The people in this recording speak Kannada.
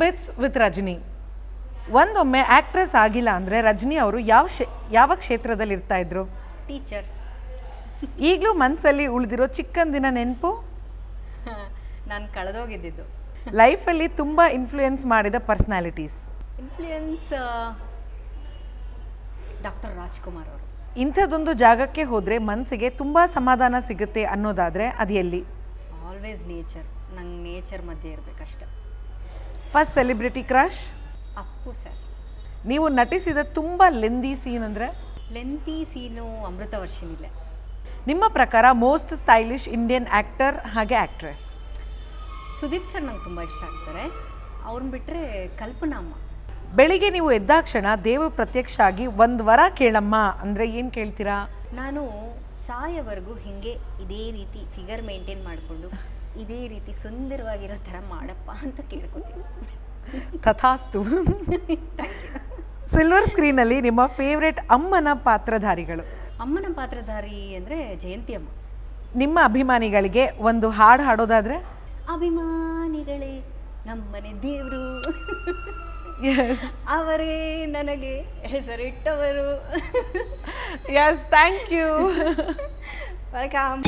ಬಿಟ್ಸ್ ವಿತ್ ರಜನಿ ಒಂದೊಮ್ಮೆ ಆಕ್ಟ್ರೆಸ್ ಆಗಿಲ್ಲ ಅಂದರೆ ರಜನಿ ಅವರು ಯಾವ ಶೇ ಯಾವ ಕ್ಷೇತ್ರದಲ್ಲಿ ಇರ್ತಾ ಇದ್ರು? ಟೀಚರ್ ಈಗಲೂ ಮನಸ್ಸಲ್ಲಿ ಉಳಿದಿರೋ ಚಿಕ್ಕಂದಿನ ನೆನಪು? ನಾನು ಕಳೆದೋಗಿದ್ದಿದ್ದು. ಲೈಫಲ್ಲಿ ತುಂಬ ಇನ್ಫ್ಲೂಯೆನ್ಸ್ ಮಾಡಿದ ಪರ್ಸ್ನಾಲಿಟೀಸ್ ಇನ್ಫ್ಲೂಯೆನ್ಸ್ ಡಾಕ್ಟರ್ ರಾಜ್ಕುಮಾರ್ ಅವರು. ಇಂಥದ್ದೊಂದು ಜಾಗಕ್ಕೆ ಹೋದರೆ ಮನಸ್ಸಿಗೆ ತುಂಬ ಸಮಾಧಾನ ಸಿಗುತ್ತೆ ಅನ್ನೋದಾದರೆ ಅದು ಎಲ್ಲಿ ಆಲ್ವೇಸ್ ನೇಚರ್ ನಂಗೆ ನೇಚರ್ ಮಧ್ಯೆ ಇರಬೇಕಷ್ಟೆ. First celebrity crush Appu sir ನೀವು ನಟಿಸಿದ ತುಂಬ ಲೆಂದಿ ಸೀನ್ ಅಂದರೆ? ಲೆಂತಿ ಸೀನು ಅಮೃತ ವರ್ಷಿನಿಲೆ ನಿಮ್ಮ ಪ್ರಕಾರ ಮೋಸ್ಟ್ ಸ್ಟೈಲಿಶ್ ಇಂಡಿಯನ್ ಆ್ಯಕ್ಟರ್ ಹಾಗೆ ಆ್ಯಕ್ಟ್ರೆಸ್ ಸುದೀಪ್ ಸರ್ ನಂಗೆ ತುಂಬ ಇಷ್ಟ ಆಗ್ತಾರೆ. ಅವ್ರನ್ನ ಬಿಟ್ಟರೆ ಕಲ್ಪನಾಮ್ಮ ಬೆಳಿಗ್ಗೆ ನೀವು ಎದ್ದಾಕ್ಷಣ ದೇವರು ಪ್ರತ್ಯಕ್ಷ ಆಗಿ ಒಂದು ವರ ಕೇಳಮ್ಮ. ಅಂದರೆ ಏನು ಕೇಳ್ತೀರಾ? ನಾನು ಸಾಯವರೆಗೂ ಹಿಂಗೆ ಇದೇ ರೀತಿ ಫಿಗರ್ ಮೇಂಟೈನ್ ಮಾಡಿಕೊಂಡು ಇದೇ ರೀತಿ ಸುಂದರವಾಗಿರೋ ಥರ ಮಾಡಪ್ಪ ಅಂತ ಕೇಳ್ಕೊತೀನಿ. ತಥಾಸ್ತು. ಸಿಲ್ವರ್ ಸ್ಕ್ರೀನಲ್ಲಿ ನಿಮ್ಮ ಫೇವ್ರೆಟ್ ಅಮ್ಮನ ಪಾತ್ರಧಾರಿಗಳು. ಅಮ್ಮನ ಪಾತ್ರಧಾರಿ ಅಂದರೆ ಜಯಂತಿ ಅಮ್ಮ. ನಿಮ್ಮ ಅಭಿಮಾನಿಗಳಿಗೆ ಒಂದು ಹಾಡು ಹಾಡೋದಾದರೆ? ಅಭಿಮಾನಿಗಳೇ ನಮ್ಮನೆ ದೇವರು. ಅವರೇ ನನಗೆ ಹೆಸರಿಟ್ಟವರು. Yes thank you welcome